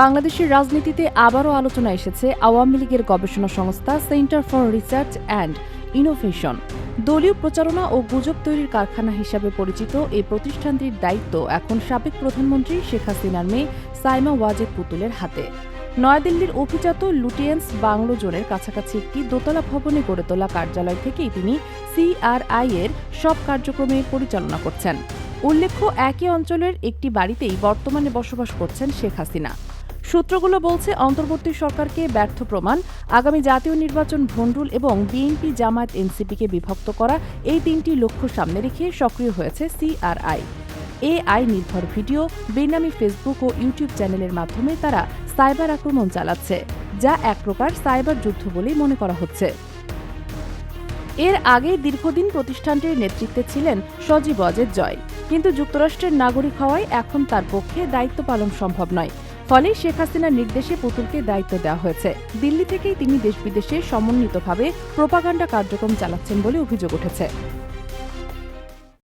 বাংলাদেশের রাজনীতিতে আবারও আলোচনা এসেছে আওয়ামী লীগের গবেষণা সংস্থা center for research and innovation. দলীয় প্রচারণা ও গুজব তৈরির কারখানা হিসাবে পরিচিত এই প্রতিষ্ঠানটির দায়িত্ব এখন সাবেক প্রধানমন্ত্রী শেখ হাসিনার মেয়ে সাইমা ওয়াজেদ পুতুলের হাতে। নয়াদিল্লির অভিজাত লুটিয়েন্স বাংলো জোনের কাছাকাছি একটি দোতলা ভবনে গড়ে তোলা কার্যালয় থেকেই তিনি সিআরআই এর সব কার্যক্রমের পরিচালনা করছেন। উল্লেখ্য, একই অঞ্চলের একটি বাড়িতেই বর্তমানে বসবাস করছেন শেখ হাসিনা। সূত্রগুলো বলছে, অন্তর্বর্তী সরকারকে ব্যর্থ প্রমাণ, আগামী জাতীয় নির্বাচন ভণ্ডুল এবং বিএনপি জামায়াত এনসিপিকে বিভক্ত করা, এই তিনটি লক্ষ্য সামনে রেখে সক্রিয় হয়েছে সিআরআই। এআই নির্ভর ভিডিও, বেনামি ফেসবুক ও ইউটিউব চ্যানেলের মাধ্যমে তারা সাইবার আক্রমণ চালাচ্ছে, যা এক প্রকার সাইবার যুদ্ধ বলেই মনে করা হচ্ছে। এর আগে দীর্ঘদিন প্রতিষ্ঠানটির নেতৃত্বে ছিলেন সজীব অজের জয়, কিন্তু যুক্তরাষ্ট্রের নাগরিক হওয়ায় এখন তার পক্ষে দায়িত্ব পালন সম্ভব নয়। ফলে শেখ হাসিনার নির্দেশে পুতুলকে দায়িত্ব দেওয়া হয়েছে। দিল্লি থেকেই তিনি দেশ বিদেশে সমন্বিতভাবে প্রোপাগান্ডা কার্যক্রম চালাচ্ছেন বলে অভিযোগ উঠেছে।